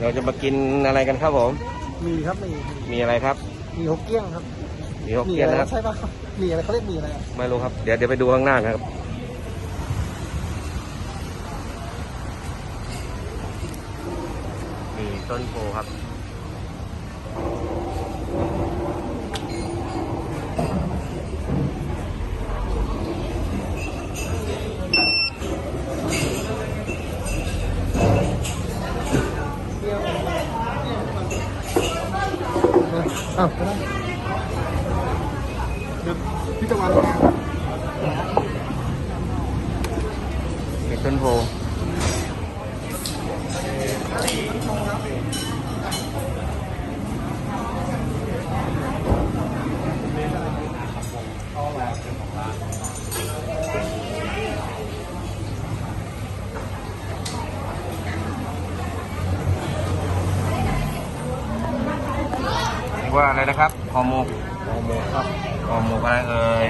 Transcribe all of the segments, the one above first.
เราจะมากินอะไรกันครับผม มีครับมีมีอะไรครับ มีฮกเกี้ยงครับมีฮกมีเกี้ยนอะไรนะครับใช่ปะมีอะไรเขาเรียกมีอะไรอะไม่รู้ครับ เดี๋ยวเดี๋ยวไปดูข้างหน้าครับ มีต้นโพครับ อ้าวก็ได้เดี๋ยวพี่ตะวันมีต้นโพ ว่าอะไรนะครับห่อหมกห่อหมกครับห่อหมกอะไรเอ่ย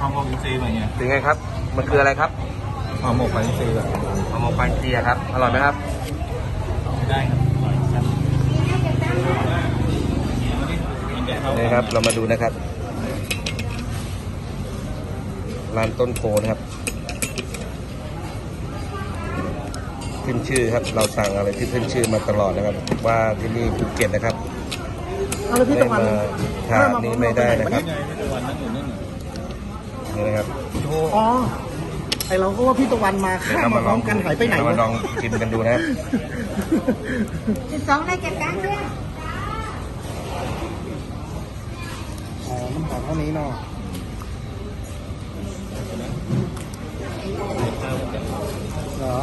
ห่อหมกอินทรีย์แบบเนี้ยถึงไงครับ มันคืออะไรครับห่อหมกอินทรีย์แบบห่อหมกปันเจียครับ อร่อยไหมครับ ได้ครับมันจะเท่านี่ครับ เรามาดูนะครับ ร้านต้นโพนะครับ ขึ้นชื่อครับ เราสั่งอะไรที่ขึ้นชื่อมาตลอดนะครับ ว่าที่นี่ภูเก็ตนะครับเอาแล้วพี่ไม่ตะวันมาทานนี่ไม่ได้นะครับพี่ตะวันนั่นอยู่นั่นนี่นะครับอ๋อไอเราก็ว่าพี่ตะวันมาเดี๋ยวข้ามเรามามาพลร้อองมกันหายไปไหนเราวะ มาลองชิมกันดูนะครับสิบสองได้เก็บตังค์ด้วย อ๋อมันหอมเท่านี้เนาะ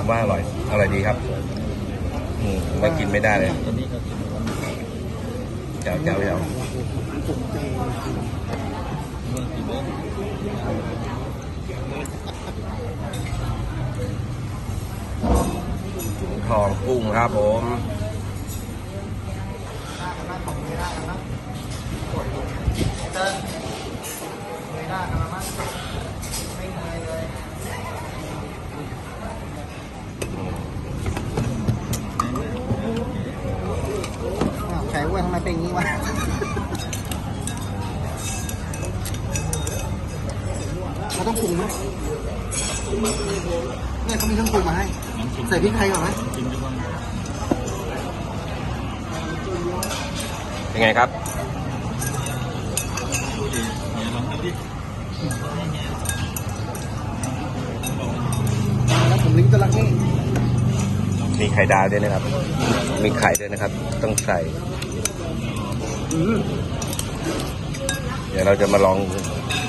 ว่าอร่อยอร่อยดีครับอืมว่ากินไม่ได้เลยเจ้าเจ้าเจ้าทองกุ้งครับผมอ้กันแล้วมั้ง เป็นอย่างนี้วะเราต้องปรุงไหมเนี่ยเขามีเครื่องปรุงมาให้ ใส่พริกไทยก่อนไหมเป็นไงครับแล้วผมลิ้นจะรักนี่มีไข่ดาวด้วยนะครับ มีไข่ด้วยนะครับ ต้องใส่อืม เดี๋ยวเราจะมาลอง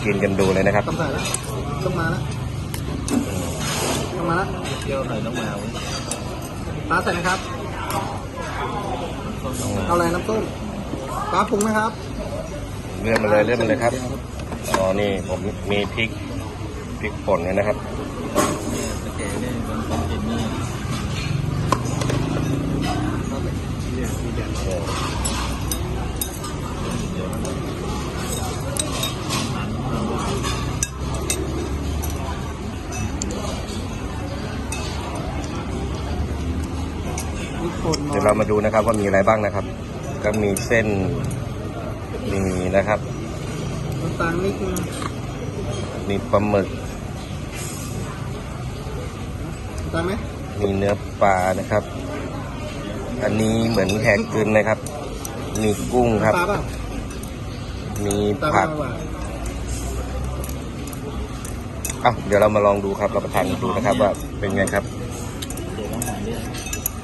กินกันดูเลยนะครับต้องใส่แล้วต้องมาแล้วต้องมาแล้วเที่ยวหน่อยต้องมาปลาใส่นะครับเอาอะไรน้ำต้มปลาปรุงนะครับ เลื่อนมาเลยเลื่อนมาเลยครับอ๋อนี่ผมมีพริกพริกป่นเนี่ยนะครับมีคน เดี๋ยวเรามาดูนะครับว่ามีอะไรบ้างนะครับ ก็มีเส้นมีนะครับน้ำตาลนิดนึงมีปลาหมึกน้ำตาลไหมมีเนื้อปลานะครับ อันนี้เหมือนแหกกลืนนะครับ มีกุ้งครับปลาเปล่ามีปลาผักเปล่าอะเดี๋ยวเรามาลองดูครับ เราประทานดูนะครับว่าเป็นไงครับ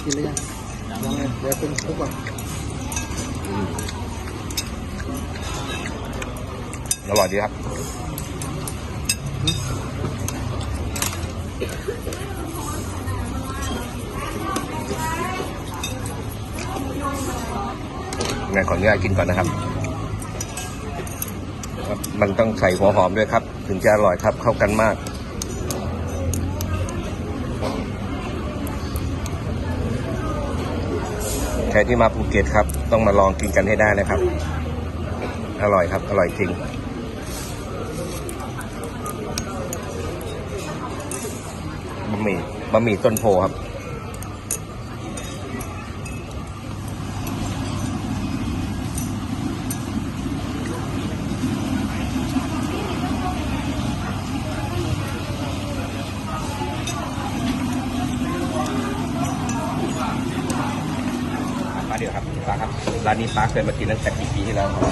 กินหรือยังยังเลยเดี๋ยวเป็นทุกก่อนอร่อยดีครับ งั้นขออนุญาตกินก่อนนะครับ มันต้องใส่หัวหอมด้วยครับ ถึงจะอร่อยครับเข้ากันมาก ครที่มาภูเก็ตครับ ต้องมาลองกินกันให้ได้นะครับ อร่อยครับ อร่อยจริงบะหมี่บะหมี่ต้นโพครับ รับร้านนี้ป้าเคยมากินตั้งแต่กี่ปีที่แล้วครับ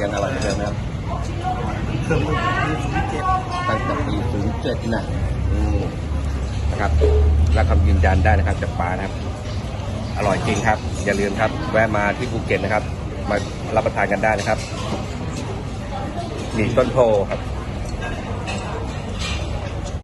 ยังอร่อยเหมือนเดิมไหมครับเครื่องมือที่เจ็ดตั้งแต่ปี07นะอืมนะครับรับคำยืนยันได้นะครับจากป้านะครับ อร่อยจริงครับ อย่าลืมครับ แวะมาที่ภูเก็ตนะครับ มารับประทานกันได้นะครับหมี่ต้นโพครับ